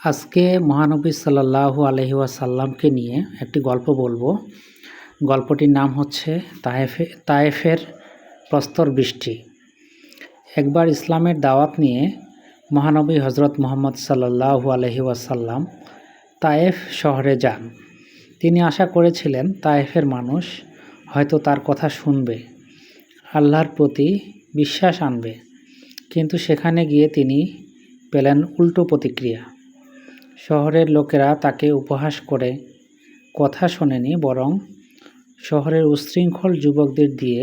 আজকে মহানবী সাল্লাল্লাহু আলহি ওয়াসাল্লামকে নিয়ে একটি গল্প বলব। গল্পটির নাম হচ্ছে তায়েফে, তায়েফের প্রস্তর বৃষ্টি। একবার ইসলামের দাওয়াত নিয়ে মহানবী হজরত মোহাম্মদ সাল্লাল্লাহু আলহি ওয়াসাল্লাম তায়েফ শহরে যান। তিনি আশা করেছিলেন তায়েফের মানুষ হয়তো তার কথা শুনবে, আল্লাহর প্রতি বিশ্বাস আনবে, কিন্তু সেখানে গিয়ে তিনি পেলেন উল্টো প্রতিক্রিয়া। শহরের লোকেরা তাকে উপহাস করে কথা শোনেনি, বরং শহরের উচ্ছৃঙ্খল যুবকদের দিয়ে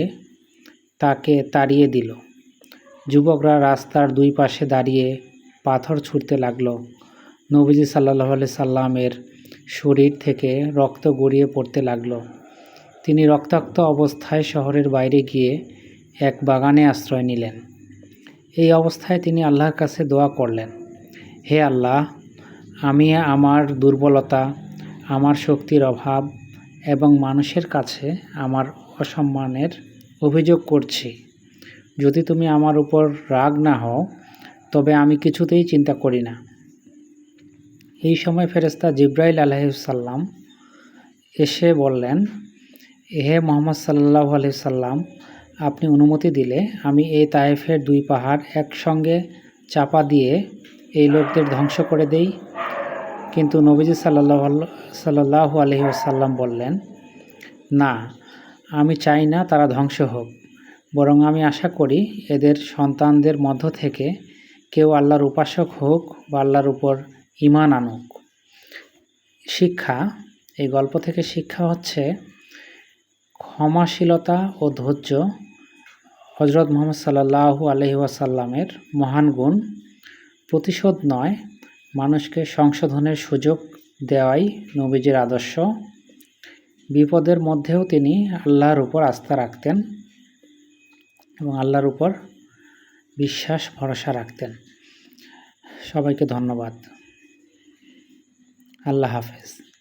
তাকে তাড়িয়ে দিল। যুবকরা রাস্তার দুই পাশে দাঁড়িয়ে পাথর ছুঁড়তে লাগল। নবীজি সাল্লাহ সাল্লামের শরীর থেকে রক্ত গড়িয়ে পড়তে লাগল। তিনি রক্তাক্ত অবস্থায় শহরের বাইরে গিয়ে এক বাগানে আশ্রয় নিলেন। এই অবস্থায় তিনি আল্লাহর কাছে দোয়া করলেন, হে আল্লাহ আমি আমার দুর্বলতা, আমার শক্তির অভাব এবং মানুষের কাছে আমার অসম্মানের অভিযোগ করছি। যদি তুমি আমার উপর রাগ না হও, তবে আমি কিছুতেই চিন্তা করি না। এই সময় ফেরেস্তা জিব্রাইল আলহিসাল্লাম এসে বললেন এহে মোহাম্মদ সাল্লাহ আলহিসাল্লাম আপনি অনুমতি দিলে আমি এই তায়েফের দুই পাহাড় একসঙ্গে চাপা দিয়ে এই লোকদের ধ্বংস করে দেই। কিন্তু নবীজি সাল্লাহ সাল্লাহ আলহি আসাল্লাম বললেন, না, আমি চাই না তারা ধ্বংস হোক। বরং আমি আশা করি এদের সন্তানদের মধ্য থেকে কেউ আল্লাহর উপাসক হোক বা আল্লাহর উপর ইমান আনুক। শিক্ষা, এই গল্প থেকে শিক্ষা হচ্ছে ক্ষমাশীলতা ও ধৈর্য হজরত মোহাম্মদ সাল্লাহু আলহি ওয়াসাল্লামের মহান গুণ। প্রতিশোধ নয় মানুষকে সংশোধনের সুযোগ দেওয়াই নবীজির আদর্শ। বিপদের মধ্যেও তিনি আল্লাহর উপর আস্থা রাখতেন এবং আল্লাহর উপর বিশ্বাস, ভরসা রাখতেন। সবাইকে ধন্যবাদ। আল্লাহ হাফেজ।